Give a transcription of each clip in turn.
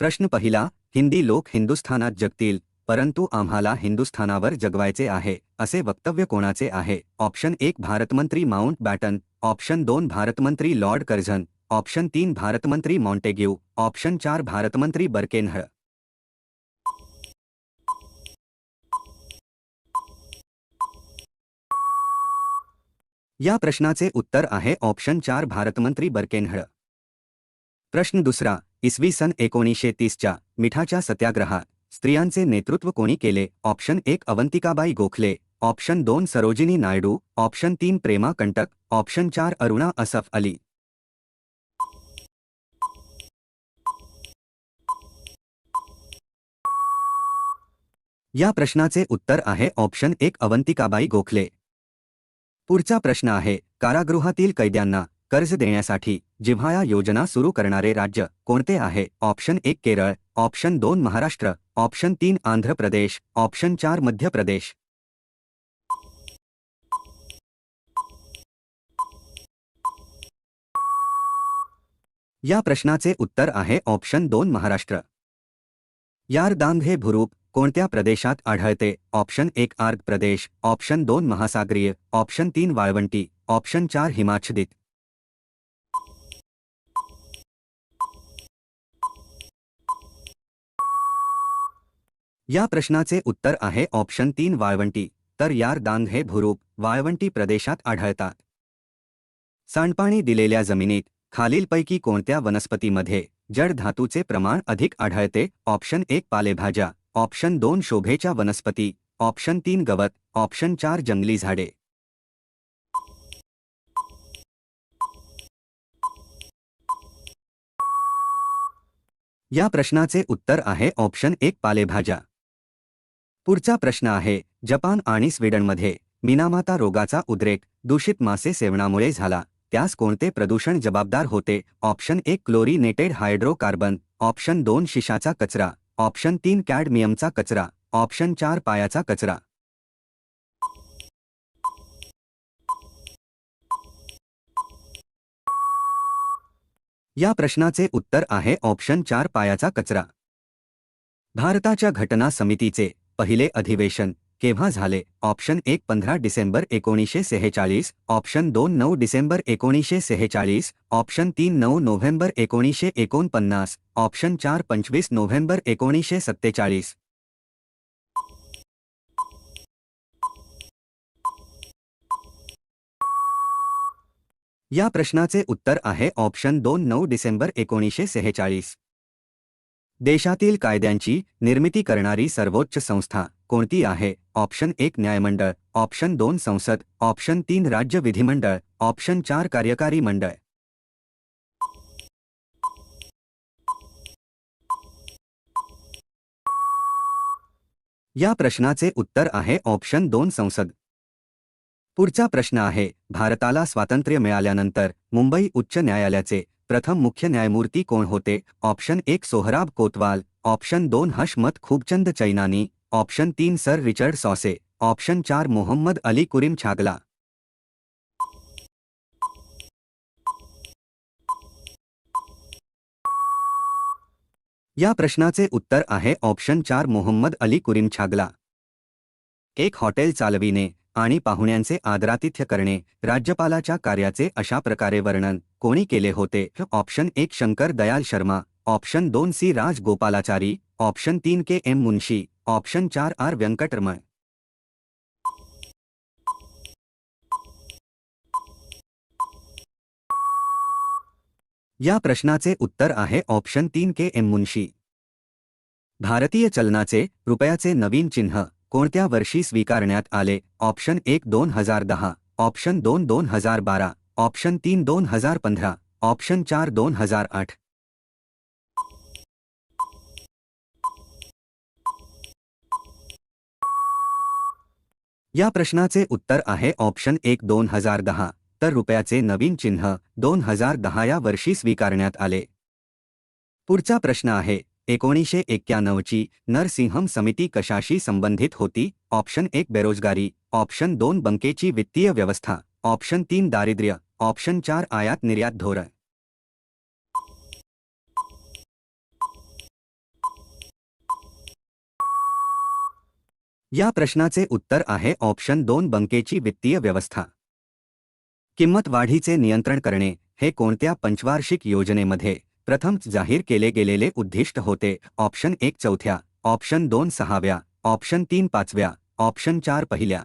प्रश्न पहिला हिंदी लोक हिंदुस्थानात जगतील परंतु आम्हाला हिंदुस्थानावर जगवायचे आहे असे वक्तव्य कोणाचे आहे? ऑप्शन एक भारतमंत्री माउंट बॅटन. ऑप्शन दोन भारतमंत्री लॉर्ड कर्झन. ऑप्शन तीन भारतमंत्री मॉन्टेग्यू. ऑप्शन चार भारतमंत्री बर्केनह. या प्रश्नाचे उत्तर आहे ऑप्शन चार भारतमंत्री बर्केनहळ प्रश्न दुसरा इसवी सन एकोणीसशे तीसच्या मिठाच्या सत्याग्रहात स्त्रियांचे नेतृत्व कोणी केले? ऑप्शन एक अवंतिकाबाई गोखले. ऑप्शन दोन सरोजिनी नायडू. ऑप्शन तीन प्रेमा कंटक. ऑप्शन चार अरुणा असफ अली. या प्रश्नाचे उत्तर आहे ऑप्शन एक अवंतिकाबाई गोखले. पुढचा प्रश्न आहे कारागृहातील कैद्यांना कर्ज देण्यासाठी जेव्हा या योजना सुरू करणारे राज्य कोणते आहे? ऑप्शन एक केरळ ऑप्शन दोन महाराष्ट्र ऑप्शन तीन आंध्र प्रदेश ऑप्शन चार मध्य प्रदेश. या प्रश्नाचे उत्तर आहे ऑप्शन दोन महाराष्ट्र. यारदांग हे भुरूप कोणत्या प्रदेशात आढळते? ऑप्शन एक आर्ग प्रदेश ऑप्शन दोन महासागरीय ऑप्शन तीन वाळवंटी ऑप्शन चार हिमाच्छदित. या प्रश्नाचे उत्तर आहे ऑप्शन तीन वाळवंटी. तर यार दांग हे भुरूप वाळवंटी प्रदेशात आढळतात. सांडपाणी दिलेल्या जमिनीत खालीलपैकी कोणत्या वनस्पतीमध्ये जड धातूचे प्रमाण अधिक आढळते? ऑप्शन एक पालेभाज्या ऑप्शन दोन शोभेच्या वनस्पती ऑप्शन तीन गवत ऑप्शन चार जंगली झाडे. या प्रश्नाचे उत्तर आहे ऑप्शन एक पालेभाज्या. पुढचा प्रश्न आहे जपान आणि स्वीडनमध्ये मिनामाता रोगाचा उद्रेक दूषित मासे सेवनामुळे झाला त्यास कोणते प्रदूषण जबाबदार होते? ऑप्शन एक क्लोरिनेटेड हायड्रोकार्बन ऑप्शन दोन शिशाचा कचरा ऑप्शन तीन कॅडमियमचा कचरा ऑप्शन चार पायाचा कचरा. या प्रश्नाचे उत्तर आहे ऑप्शन चार पायाचा कचरा. भारताच्या घटना समितीचे पहिले अधिवेशन, केव्हा ऑप्शन एक पंधरा डिसेंबर एकोणीसशे सेहेचाळीस, ऑप्शन दोन नऊ डिसेंबर एकोणीसशे सेहेचाळीस, ऑप्शन तीन नऊ नोव्हेंबर एकोणीसशे एकोणपन्नास, ऑप्शन चार पंचवीस नोव्हेंबर एकोणीसशे सत्तेचाळीस. या प्रश्नाचे उत्तर आहे ऑप्शन दोन नऊ डिसेंबर एकोणीसशे सेहेचाळीस. देशातील कायद्यांची निर्मिती करणारी सर्वोच्च संस्था कोणती आहे? ऑप्शन एक न्यायमंडळ ऑप्शन दोन संसद ऑप्शन तीन राज्य विधिमंडळ ऑप्शन चार कार्यकारी मंडळ. या प्रश्नाचे उत्तर आहे ऑप्शन दोन संसद. पुढचा प्रश्न आहे भारताला स्वातंत्र्य मिळाल्यानंतर मुंबई उच्च न्यायालयाचे प्रथम मुख्य न्यायमूर्ती कोण होते? ऑप्शन एक सोहराब कोतवाल ऑप्शन दोन हशमत खूबचंद चैनानी ऑप्शन तीन सर रिचर्ड सॉसे ऑप्शन चार मोहम्मद अली कुरिम छागला. या प्रश्नाचे उत्तर आहे ऑप्शन चार मोहम्मद अली कुरिम छागला. एक हॉटेल चालविणे आणि पाहुण्यांचे आदरातिथ्य करणे राज्यपालाच्या कार्याचे अशा प्रकारे वर्णन. कोणी केले होते? ऑप्शन एक शंकर दयाल शर्मा. ऑप्शन दोन, सी, राज गोपालाचारी. ऑप्शन तीन, के, एम, मुंशी. ऑप्शन चार, आर, व्यंकटरमण. या प्रश्नाचे उत्तर आहे ऑप्शन तीन, के, एम, मुंशी. भारतीय चलनाचे रुपयाचे नवीन चिन्ह कोणत्या वर्षी स्वीकारण्यात आले? ऑप्शन एक, दोन हज़ार दहा. ऑप्शन दोन दोन हज़ार बारा. ऑप्शन तीन दोन हजार पंधरा ऑप्शन चार दोन हजार आठ. या प्रश्नाचे उत्तर आहे ऑप्शन एक दोन हजार दहा तर रुपयाचे नवीन चिन्ह दोन हजार दहा या वर्षी स्वीकारण्यात आले. पुढचा प्रश्न आहे एकोणीसशे एक्क्याण्णवची नरसिंहम समिती कशाशी संबंधित होती? ऑप्शन एक बेरोजगारी ऑप्शन दोन बंकेची वित्तीय व्यवस्था ऑप्शन तीन दारिद्र्य ऑप्शन चार आयात निर्यात धोरण. या प्रश्नाचे उत्तर आहे ऑप्शन दोन बंकेची वित्तीय व्यवस्था. किंमत वाढीचे नियंत्रण करणे हे कोणत्या पंचवार्षिक योजनेमध्ये प्रथम जाहीर केले गेलेले उद्दिष्ट होते? ऑप्शन एक चौथ्या ऑप्शन दोन सहाव्या ऑप्शन तीन पाचव्या ऑप्शन चार पहिल्या.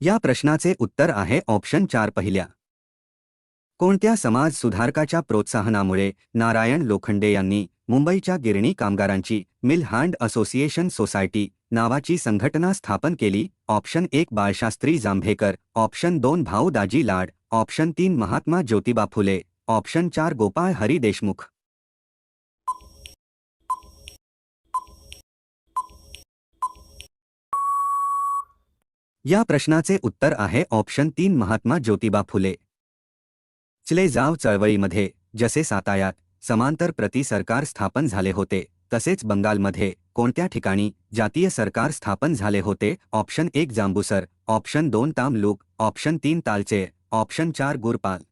या प्रश्नाचे उत्तर आहे ऑप्शन चार पहिल्या. कोणत्या समाज सुधारकाच्या प्रोत्साहनामुळे नारायण लोखंडे यांनी मुंबईच्या गिरणी कामगारांची मिल हँड असोसिएशन सोसायटी नावाची संघटना स्थापन केली? ऑप्शन एक बाळशास्त्री जांभेकर ऑप्शन दोन भाऊ दाजी लाड ऑप्शन तीन महात्मा ज्योतिबा फुले ऑप्शन चार गोपाळ हरी देशमुख. या प्रश्नाचे उत्तर आहे ऑप्शन तीन महात्मा ज्योतिबा फुले. चिले जाव चळवळीमध्ये जसे सातायात समांतर प्रति सरकार स्थापन झाले होते तसेच बंगालमध्ये कोणत्या ठिकाणी जातीय सरकार स्थापन झाले होते? ऑप्शन एक जांबुसर ऑप्शन दोन तामलूक ऑप्शन तीन तालचे ऑप्शन चार गुरपाल.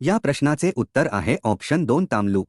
या प्रश्नाचे उत्तर आहे ऑप्शन दोन तामलूक.